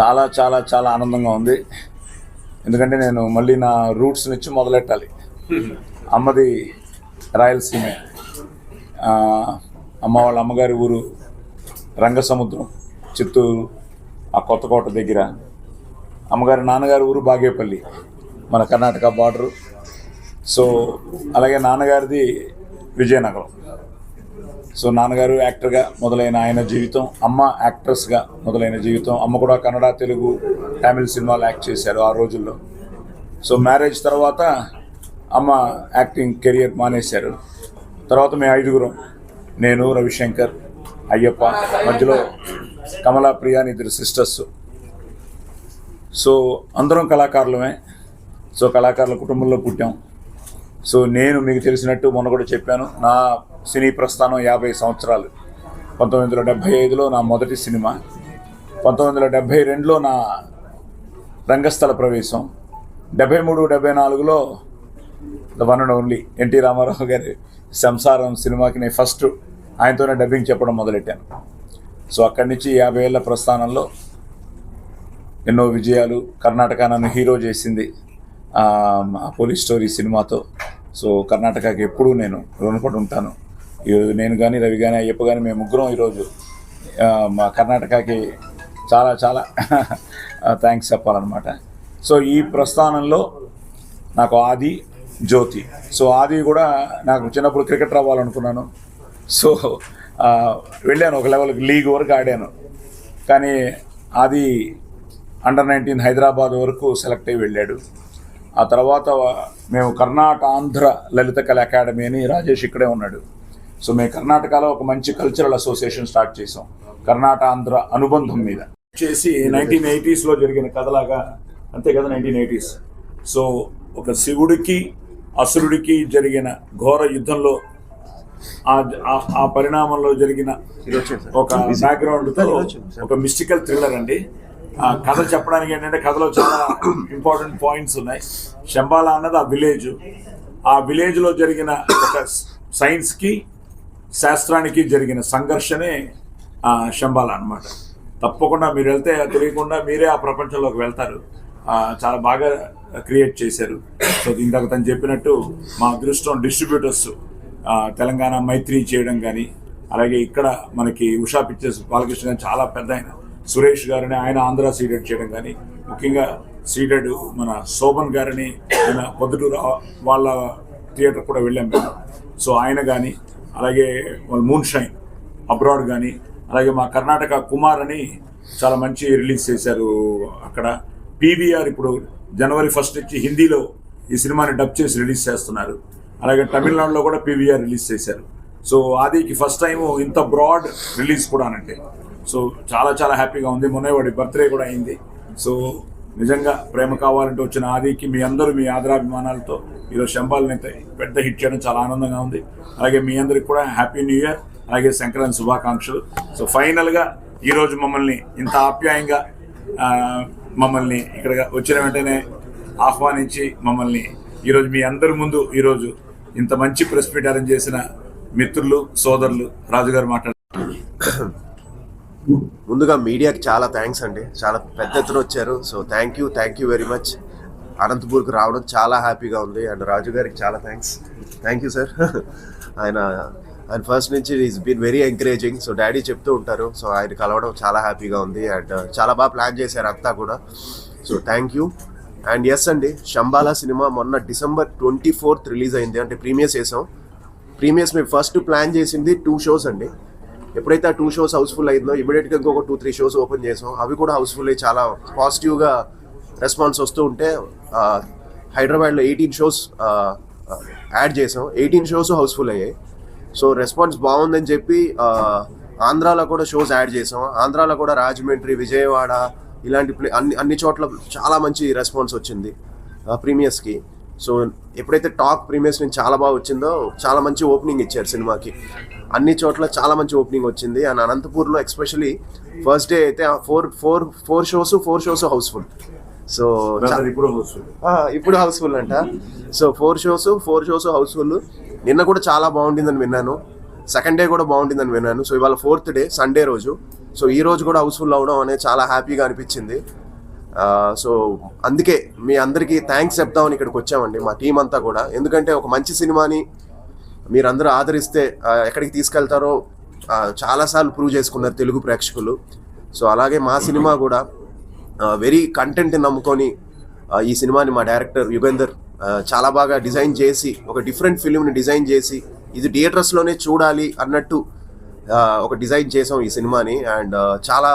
చాలా చాలా చాలా ఆనందంగా ఉంది. ఎందుకంటే నేను మళ్ళీ నా రూట్స్ నుంచి మొదలెట్టాలి. అమ్మది రాయలసీమ అమ్మ వాళ్ళ అమ్మగారి ఊరు రంగసముద్రం చిత్తూరు ఆ కొత్తకోట దగ్గర. అమ్మగారి నాన్నగారి ఊరు బాగేపల్లి మన కర్ణాటక బార్డరు. సో అలాగే నాన్నగారిది విజయనగరం. సో నాన్నగారు యాక్టర్గా మొదలైన ఆయన జీవితం అమ్మ యాక్ట్రెస్గా మొదలైన జీవితం అమ్మ కూడా కన్నడ తెలుగు తమిళ్ సినిమాలు యాక్ట్ చేశారు ఆ రోజుల్లో. సో మ్యారేజ్ తర్వాత అమ్మ యాక్టింగ్ కెరియర్ మానేశారు. తర్వాత మేము ఐదుగురం నేను రవిశంకర్ అయ్యప్ప మధ్యలో కమలా ప్రియా అని ఇద్దరు సిస్టర్స్. సో అందరం కళాకారులమే. సో కళాకారుల కుటుంబంలో పుట్టాం. సో నేను మీకు తెలిసినట్టు మొన్న కూడా చెప్పాను నా సినీ ప్రస్థానం యాభై సంవత్సరాలు. పంతొమ్మిది వందల డెబ్భై ఐదులో నా మొదటి సినిమా. పంతొమ్మిది వందల డెబ్భై రెండులో నా రంగస్థల ప్రవేశం. డెబ్భై మూడు డెబ్భై నాలుగులో the one and only NT Rama Rao గారి సంసారం సినిమాకి నేను ఫస్ట్ ఆయనతోనే డబ్బింగ్ చెప్పడం మొదలెట్టాను. సో అక్కడి నుంచి యాభై ఏళ్ళ ప్రస్థానంలో ఎన్నో విజయాలు కర్ణాటక నన్ను హీరో చేసింది పోలీస్ స్టోరీ సినిమాతో. సో కర్ణాటకకి ఎప్పుడూ నేను రుణపడి ఉంటాను. ఈరోజు నేను కానీ రవి కానీ అయ్యప్ప కానీ మేము ముగ్గురం ఈరోజు మా కర్ణాటకకి చాలా చాలా థ్యాంక్స్ చెప్పాలన్నమాట. సో ఈ ప్రస్థానంలో నాకు ఆది జ్యోతి. సో ఆది కూడా నాకు చిన్నప్పుడు క్రికెటర్ అవ్వాలనుకున్నాను సో వెళ్ళాను ఒక లెవెల్కి లీగ్ వరకు ఆడాను. కానీ అది అండర్ నైన్టీన్ హైదరాబాద్ వరకు సెలెక్ట్ అయ్యి వెళ్ళాడు. ఆ తర్వాత మేము కర్ణాటక ఆంధ్ర లలిత కళ అకాడమీ అని రాజేష్ ఇక్కడే ఉన్నాడు. సో మేము కర్ణాటకలో ఒక మంచి కల్చరల్ అసోసియేషన్ స్టార్ట్ చేసాం కర్ణాటక ఆంధ్ర అనుబంధం మీద. చేసి నైన్టీన్ ఎయిటీస్లో జరిగిన కథలాగా అంతే కదా నైన్టీన్ ఎయిటీస్ సో ఒక శివుడికి అసురుడికి జరిగిన ఘోర యుద్ధంలో ఆ- ఆ- పరిణామంలో జరిగిన ఒక బ్యాక్గ్రౌండ్ ఒక మిస్టికల్ థ్రిల్లర్ అండి. ఆ కథ చెప్పడానికి ఏంటంటే కథలో చాలా ఇంపార్టెంట్ పాయింట్స్ ఉన్నాయి. శంబాల అన్నది ఆ విలేజ్ ఆ విలేజ్లో జరిగిన ఒక సైన్స్కి శాస్త్రానికి జరిగిన సంఘర్షణే శంబాల అనమాట తప్పకుండా మీరు వెళ్తే తెలియకుండా మీరే ఆ ప్రపంచంలోకి వెళ్తారు. చాలా బాగా క్రియేట్ చేశారు. సో ఇందాక తను చెప్పినట్టు మా అదృష్టం డిస్ట్రిబ్యూటర్స్ తెలంగాణ మైత్రి చేయడం కానీ అలాగే ఇక్కడ మనకి ఉషా పిక్చర్స్ బాలకృష్ణ గారు చాలా పెద్ద ఆయన. సురేష్ గారిని ఆయన ఆంధ్ర సీడెడ్ చేయడం కానీ ముఖ్యంగా సీడెడ్ మన శోభన్ గారిని ఆయన పొద్దుటూరు వాళ్ళ థియేటర్ కూడా వెళ్ళాం మేము. సో ఆయన కానీ అలాగే వాళ్ళ మూన్ షైన్ అబ్రాడ్ కానీ అలాగే మా కర్ణాటక కుమార్ అని చాలా మంచి రిలీజ్ చేశారు అక్కడ. పీవీఆర్ ఇప్పుడు జనవరి ఫస్ట్ నుంచి హిందీలో ఈ సినిమాని డబ్ చేసి రిలీజ్ చేస్తున్నారు. అలాగే తమిళనాడులో కూడా పీవీఆర్ రిలీజ్ చేశారు. సో ఆదికి ఫస్ట్ టైం ఇంత బ్రాడ్ రిలీజ్ కూడా అనంటే సో చాలా చాలా హ్యాపీగా ఉంది. మొన్న వాడి బర్త్డే కూడా అయింది. సో నిజంగా ప్రేమ కావాలంటే వచ్చిన ఆదికి మీ అందరూ మీ ఆదరాభిమానాలతో ఈరోజు శంబాలని పెద్ద హిట్ చేయడం చాలా ఆనందంగా ఉంది. అలాగే మీ అందరికి కూడా హ్యాపీ న్యూ ఇయర్ అలాగే సంక్రాంతి శుభాకాంక్షలు. సో ఫైనల్గా ఈరోజు మమ్మల్ని ఇంత ఆప్యాయంగా మమ్మల్ని ఇక్కడ వచ్చిన వెంటనే ఆహ్వానించి మమ్మల్ని ఈరోజు మీ అందరి ముందు ఈరోజు ఇంత మంచి ప్రెస్ మీట్ అరేంజ్ చేసిన మిత్రులు సోదరులు రాజుగారు మాట్లాడారు ముందుగా మీడియాకి చాలా థ్యాంక్స్ అండి. చాలా పెద్ద ఎత్తున వచ్చారు. So thank you thank you very much అనంతపూర్కి రావడం చాలా హ్యాపీగా ఉంది. అండ్ రాజు గారికి చాలా థ్యాంక్స్ థ్యాంక్ యూ సార్ ఆయన ఆయన ఫస్ట్ నుంచి is been very encouraging so daddy చెప్తూ ఉంటారు. సో ఆయన కలవడం చాలా హ్యాపీగా ఉంది. అండ్ చాలా బాగా ప్లాన్ చేశారు అంతా కూడా. So thank you and yes అండి శంబాలా సినిమా మొన్న డిసెంబర్ ట్వంటీ ఫోర్త్ రిలీజ్ అయింది. అంటే ప్రీమియర్స్ వేసాం ప్రీమియర్స్ మేము ఫస్ట్ ప్లాన్ చేసింది టూ షోస్ అండి. ఎప్పుడైతే ఆ టూ షోస్ హౌస్ఫుల్ అయిందో ఇమీడియట్గా ఇంకొక టూ త్రీ షోస్ ఓపెన్ చేసాం. అవి కూడా హౌస్ఫుల్ అయ్యి చాలా పాజిటివ్గా రెస్పాన్స్ వస్తూ ఉంటే హైదరాబాద్లో ఎయిటీన్ షోస్ యాడ్ చేసాం. ఎయిటీన్ షోస్ హౌస్ఫుల్ అయ్యాయి. సో రెస్పాన్స్ బాగుందని చెప్పి ఆంధ్రాలో కూడా షోస్ యాడ్ చేసాం. ఆంధ్రాలో కూడా రాజమండ్రి విజయవాడ ఇలాంటి ప్లే అన్ని అన్ని చోట్ల చాలా మంచి రెస్పాన్స్ వచ్చింది ప్రీమియర్స్కి సో ఎప్పుడైతే టాక్ ప్రీమియర్స్ నుంచి చాలా బాగా వచ్చిందో చాలా మంచి ఓపెనింగ్ ఇచ్చారు సినిమాకి. అన్ని చోట్ల చాలా మంచి ఓపెనింగ్ వచ్చింది. అండ్ అనంతపూర్లో ఎస్పెషలీ ఫస్ట్ డే అయితే four four four shows four shows housefull so ఇప్పుడు హౌస్ఫుల్ అంట. So four shows four shows housefull నిన్న కూడా చాలా బాగుండిందని విన్నాను. సెకండ్ డే కూడా బాగుండిందని విన్నాను. సో ఇవాళ ఫోర్త్ డే సండే రోజు. సో ఈ రోజు కూడా హౌస్ఫుల్ అవడం అనేది చాలా హ్యాపీగా అనిపించింది. సో అందుకే మీ అందరికీ థ్యాంక్స్ చెప్దామని ఇక్కడికి వచ్చామండి. మా టీం అంతా కూడా. ఎందుకంటే ఒక మంచి సినిమాని మీరందరూ ఆదరిస్తే ఎక్కడికి తీసుకెళ్తారో చాలాసార్లు ప్రూవ్ చేసుకున్నారు తెలుగు ప్రేక్షకులు. సో అలాగే మా సినిమా కూడా వెరీ కంటెంట్ని నమ్ముకొని ఈ సినిమాని మా డైరెక్టర్ యుగేందర్ చాలా బాగా డిజైన్ చేసి ఒక డిఫరెంట్ ఫిలింని డిజైన్ చేసి ఇది థియేటర్స్లోనే చూడాలి అన్నట్టు ఒక డిజైన్ చేసాం ఈ సినిమాని. అండ్ చాలా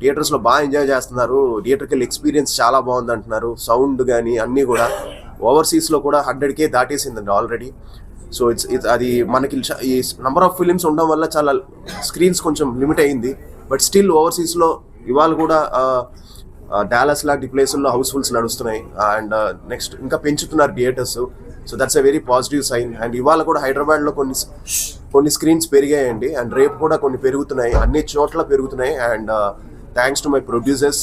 థియేటర్స్లో బాగా ఎంజాయ్ చేస్తున్నారు. థియేటర్కి వెళ్ళి ఎక్స్పీరియన్స్ చాలా బాగుంది అంటున్నారు సౌండ్ కానీ అన్నీ కూడా ఓవర్సీస్లో కూడా హండ్రెడ్కే దాటేసిందండి ఆల్రెడీ సో ఇట్స్ ఇట్స్ అది మనకి ఈ నెంబర్ ఆఫ్ ఫిలిమ్స్ ఉండడం వల్ల చాలా స్క్రీన్స్ కొంచెం లిమిట్ అయింది. బట్ స్టిల్ ఓవర్సీస్లో ఇవాళ కూడా డాలస్ లాంటి ప్లేసుల్లో హౌస్ఫుల్స్ నడుస్తున్నాయి. అండ్ నెక్స్ట్ ఇంకా పెంచుతున్నారు theatres so that's a very positive sign and ఇవాళ కూడా హైదరాబాద్లో కొన్ని కొన్ని స్క్రీన్స్ పెరిగాయండి. అండ్ రేపు కూడా కొన్ని పెరుగుతున్నాయి. అన్ని చోట్ల పెరుగుతున్నాయి. And thanks to my producers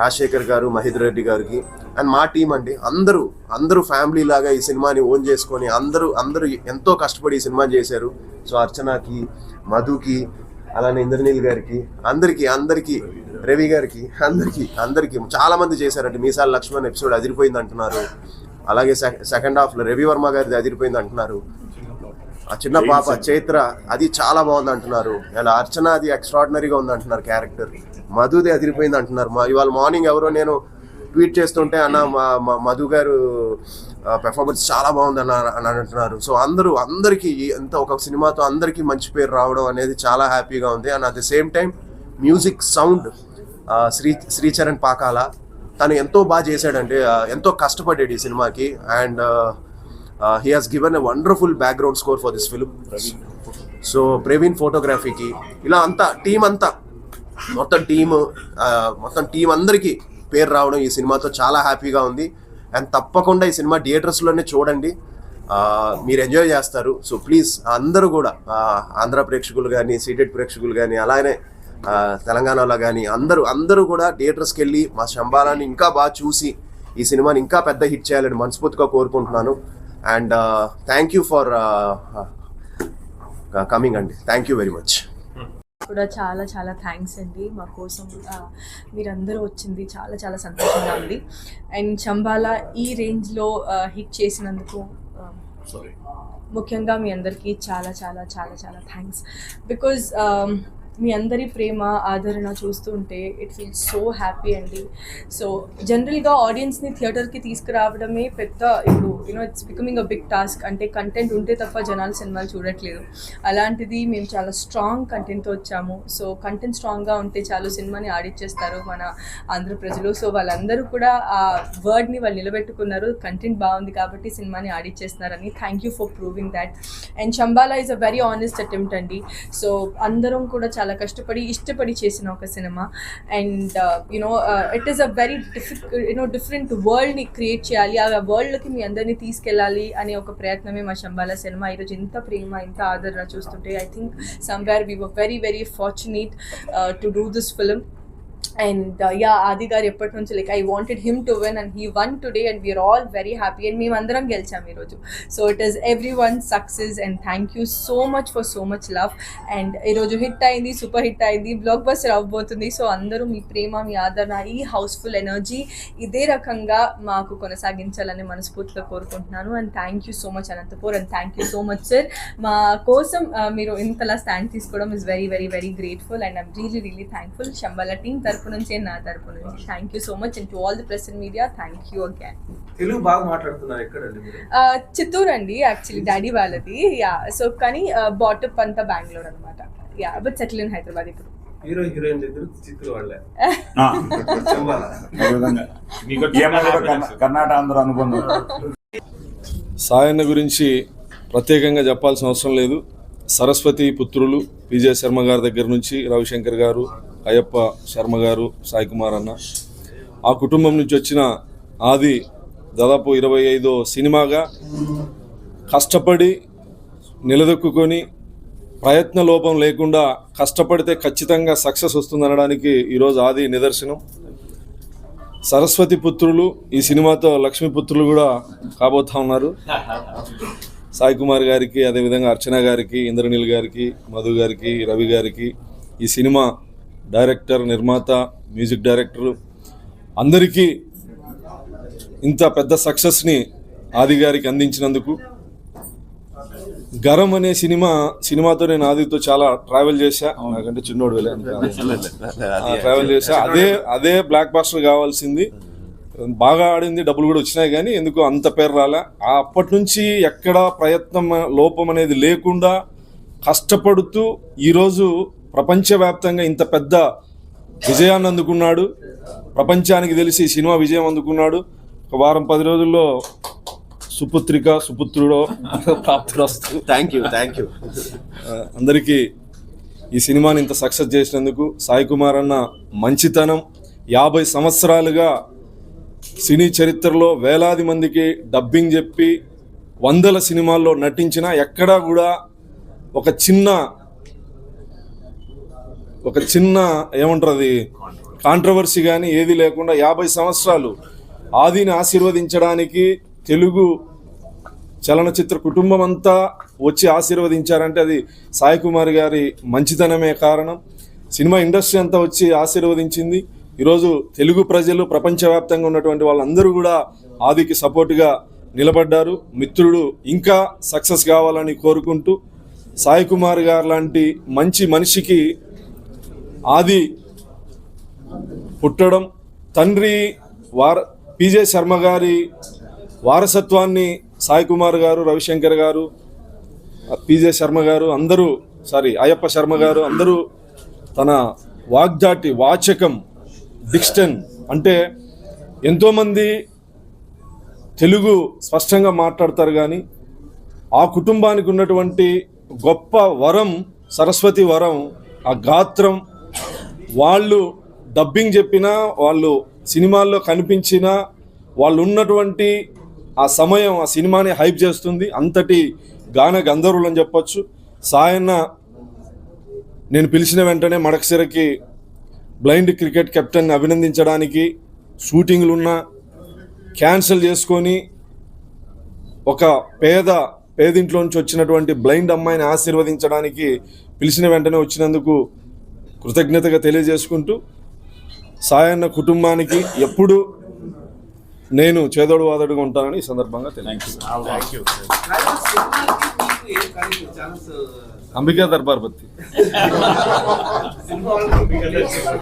Rajasekhar గారు మహేందర్ రెడ్డి గారికి అండ్ మా టీం అండి. అందరూ అందరూ ఫ్యామిలీ లాగా ఈ సినిమాని ఓన్ చేసుకొని అందరూ అందరూ ఎంతో కష్టపడి ఈ సినిమా చేశారు. సో అర్చనకి మధుకి అలానే ఇంద్రనీల్ గారికి అందరికీ అందరికీ రవి గారికి అందరికీ అందరికీ చాలా మంది చేశారండి. మీసాల లక్ష్మణ్ ఎపిసోడ్ అదిరిపోయింది అంటున్నారు అలాగే సెకండ్ హాఫ్లో రవి వర్మ గారిది అదిరిపోయింది అంటున్నారు ఆ చిన్న పాప చైత్ర అది చాలా బాగుంది అంటున్నారు ఇలా అర్చన అది ఎక్స్ట్రాడినరీగా ఉంది అంటున్నారు క్యారెక్టర్ మధుది అదిరిపోయింది అంటున్నారు. మా ఇవాళ మార్నింగ్ ఎవరో నేను ట్వీట్ చేస్తుంటే అన్న మా మా మధు గారు పెర్ఫార్మెన్స్ చాలా బాగుంది అన్న అని అంటున్నారు. సో అందరూ అందరికీ ఎంత ఒక సినిమాతో అందరికీ మంచి పేరు రావడం అనేది చాలా హ్యాపీగా ఉంది. And at the same time music sound Sri Sricharan Pakala తను ఎంతో బాగా చేశాడండి. ఎంతో కష్టపడ్డాడు ఈ సినిమాకి. And he has given a wonderful background score for this film so Praveen ఫోటోగ్రఫీకి ఇలా అంతా టీం అంతా మొత్తం టీమ్ uh, మొత్తం టీం అందరికీ పేరు రావడం ఈ సినిమాతో చాలా హ్యాపీగా ఉంది. అండ్ తప్పకుండా ఈ సినిమా థియేటర్స్లోనే చూడండి. Uh, మీరు ఎంజాయ్ చేస్తారు. సో ప్లీజ్ అందరూ కూడా uh, ఆంధ్ర ప్రేక్షకులు కానీ సీటెడ్ ప్రేక్షకులు కానీ అలానే తెలంగాణలో కానీ అందరూ అందరూ కూడా థియేటర్స్కి వెళ్ళి మా శంబాలాన్ని ఇంకా బాగా చూసి ఈ సినిమాని ఇంకా పెద్ద హిట్ చేయాలని మనస్ఫూర్తిగా కోరుకుంటున్నాను. And thank you for coming అండి థ్యాంక్ యూ వెరీ మచ్ కూడా చాలా చాలా థ్యాంక్స్ అండి. మా కోసం ఆ, మీరందరూ వచ్చింది చాలా చాలా సంతోషంగా ఉంది. అండ్ చంబాలా ఈ రేంజ్లో హిట్ చేసినందుకు ఆ, ముఖ్యంగా మీ అందరికీ చాలా చాలా చాలా చాలా థ్యాంక్స్ బికాజ్ మీ అందరి ప్రేమ ఆదరణ చూస్తూ ఉంటే ఇట్ ఫీల్ సో హ్యాపీ అండి. సో జనరల్గా ఆడియన్స్ని థియేటర్కి తీసుకురావడమే పెద్ద ఇప్పుడు you know it's becoming a big task అంటే కంటెంట్ ఉంటే తప్ప జనాలు సినిమాలు చూడట్లేదు. అలాంటిది మేము చాలా స్ట్రాంగ్ కంటెంట్తో వచ్చాము. సో కంటెంట్ స్ట్రాంగ్గా ఉంటే చాలు సినిమాని ఆడిచ్చేస్తారు మన ఆంధ్ర ప్రజలు. సో వాళ్ళందరూ కూడా ఆ వర్డ్ని వాళ్ళు నిలబెట్టుకున్నారు. కంటెంట్ బాగుంది కాబట్టి సినిమాని ఆడిచ్చేస్తున్నారని thank you for proving that and Shambhala is a very honest attempt అండి. సో అందరం కూడా చాలా కష్టపడి ఇష్టపడి చేసిన ఒక cinema. And you know it is a very difficult you know different వరల్డ్ని create చేయాలి. ఆ వరల్డ్కి మీ అందరినీ తీసుకెళ్ళాలి అనే ఒక ప్రయత్నమే మా శంబాల సినిమా. ఈరోజు ఇంత ప్రేమ ఇంత ఆదరణ చూస్తుంటే I think somewhere we were very very fortunate to do this film and yeah Adi garu ఎప్పటి నుంచి like I wanted him to win and he won today and we are all very happy and మేమందరం గెలిచాం ఈరోజు so it is every one success and thank you so much for so much love and ఈరోజు hit అయింది super hit అయింది blockbuster అవ్వబోతుంది. So అందరూ మీ ప్రేమ మీ ఆదరణ ఈ హౌస్ఫుల్ ఎనర్జీ ఇదే రకంగా మాకు కొనసాగించాలని మనస్ఫూర్తిగా కోరుకుంటున్నాను. And thank you so much Anantapur and thank you so much sir మా కోసం uh, మీరు ఇంతలా స్టాండ్ తీసుకోవడం is very very very grateful and I'm really really thankful Shambhala team తరపు నుంచి నా తరపు నుంచి. Thank you so much and to all the press and media thank you again Telugu బాగా మాట్లాడుతున్నారు ఎక్కడండి చిత్తూరు అండి యాక్చువల్లీ డాడీ వాళ్ళది. యా సో కానీ బాటప్ అంతా బెంగళూరు అనమాట yeah but settle in Hyderabad ఇప్పుడు. హీరో హీరోయిన్ వాళ్ళే. కర్ణాటక ఆంధ్ర సాయన్న గురించి ప్రత్యేకంగా చెప్పాల్సిన అవసరం లేదు. సరస్వతి పుత్రులు విజయ శర్మ గారి దగ్గర నుంచి రవిశంకర్ గారు అయ్యప్ప శర్మ గారు సాయి కుమార్ అన్న. ఆ కుటుంబం నుంచి వచ్చిన ఆది దాదాపు ఇరవై ఐదో సినిమాగా కష్టపడి నిలదొక్కుని ప్రయత్న లోపం లేకుండా కష్టపడితే ఖచ్చితంగా సక్సెస్ వస్తుందనడానికి ఈరోజు ఆది నిదర్శనం. సరస్వతి పుత్రులు ఈ సినిమాతో లక్ష్మీ పుత్రులు కూడా కాబోతా ఉన్నారు. సాయి కుమార్ గారికి అదేవిధంగా అర్చన గారికి ఇంద్రనీల్ గారికి మధు గారికి రవి గారికి ఈ సినిమా డైరెక్టర్ నిర్మాత మ్యూజిక్ డైరెక్టర్ అందరికీ ఇంత పెద్ద సక్సెస్ని ఆది గారికి అందించినందుకు గరం అనే సినిమా సినిమాతో నేను ఆదితో చాలా ట్రావెల్ చేశా. నాకంటే చిన్నోడు ట్రావెల్ చేశా. అదే అదే బ్లాక్ బాస్టర్ కావాల్సింది. బాగా ఆడింది డబ్బులు కూడా వచ్చినాయి కానీ ఎందుకు అంత పేరు రాలే. అప్పటి నుంచి ఎక్కడ ప్రయత్నం లోపం అనేది లేకుండా కష్టపడుతూ ఈరోజు ప్రపంచవ్యాప్తంగా ఇంత పెద్ద విజయాన్ని అందుకున్నాడు. ప్రపంచానికి తెలిసి సినిమా విజయం అందుకున్నాడు. ఒక వారం పది రోజుల్లో సుపుత్రిక సుపుత్రుడో ప్రాప్తుడొస్తూ థ్యాంక్ యూ థ్యాంక్ యూ అందరికీ ఈ సినిమాని ఇంత సక్సెస్ చేసినందుకు సాయి కుమార్ అన్న మంచితనం. యాభై సంవత్సరాలుగా సినీ చరిత్రలో వేలాది మందికి డబ్బింగ్ చెప్పి వందల సినిమాల్లో నటించిన ఎక్కడా కూడా ఒక చిన్న ఒక చిన్న ఏమంటారు అది కాంట్రవర్సీ కానీ ఏది లేకుండా యాభై సంవత్సరాలు ఆదిని ఆశీర్వదించడానికి తెలుగు చలనచిత్ర కుటుంబం అంతా వచ్చి ఆశీర్వదించారంటే అది సాయి కుమార్ గారి మంచితనమే కారణం. సినిమా ఇండస్ట్రీ అంతా వచ్చి ఆశీర్వదించింది. ఈరోజు తెలుగు ప్రజలు ప్రపంచవ్యాప్తంగా ఉన్నటువంటి వాళ్ళందరూ కూడా ఆదికి సపోర్ట్గా నిలబడ్డారు. మిత్రుడు ఇంకా సక్సెస్ కావాలని కోరుకుంటూ సాయి కుమార్ గారు లాంటి మంచి మనిషికి ఆది పుట్టడం తండ్రి వార పిజే శర్మ గారి వారసత్వాన్ని సాయి కుమార్ గారు రవిశంకర్ గారు పిజే శర్మ గారు అందరూ సారీ అయ్యప్ప శర్మ గారు అందరూ తన వాగ్దాటి వాచకం డిక్స్టన్ అంటే ఎంతోమంది తెలుగు స్పష్టంగా మాట్లాడతారు కానీ ఆ కుటుంబానికి ఉన్నటువంటి గొప్ప వరం సరస్వతి వరం ఆ గాత్రం వాళ్ళు డబ్బింగ్ చెప్పినా వాళ్ళు సినిమాల్లో కనిపించినా వాళ్ళు ఉన్నటువంటి ఆ సమయం ఆ సినిమాని హైప్ చేస్తుంది. అంతటి గాన గంధర్వులు అని చెప్పొచ్చు. సాయన్న నేను పిలిచిన వెంటనే మడకసిరకి బ్లైండ్ క్రికెట్ కెప్టెన్ అభినందించడానికి షూటింగ్లు ఉన్నా క్యాన్సిల్ చేసుకొని ఒక పేద పేదింట్లో నుంచి వచ్చినటువంటి బ్లైండ్ అమ్మాయిని ఆశీర్వదించడానికి పిలిచిన వెంటనే వచ్చినందుకు కృతజ్ఞతగా తెలియజేసుకుంటూ సాయన్న కుటుంబానికి ఎప్పుడు నేను చేదోడు వాదోడుగా ఉంటానని ఈ సందర్భంగా తెలియజేస్తాను అంబికా దర్బార్ బత్తి వాళ్ళకి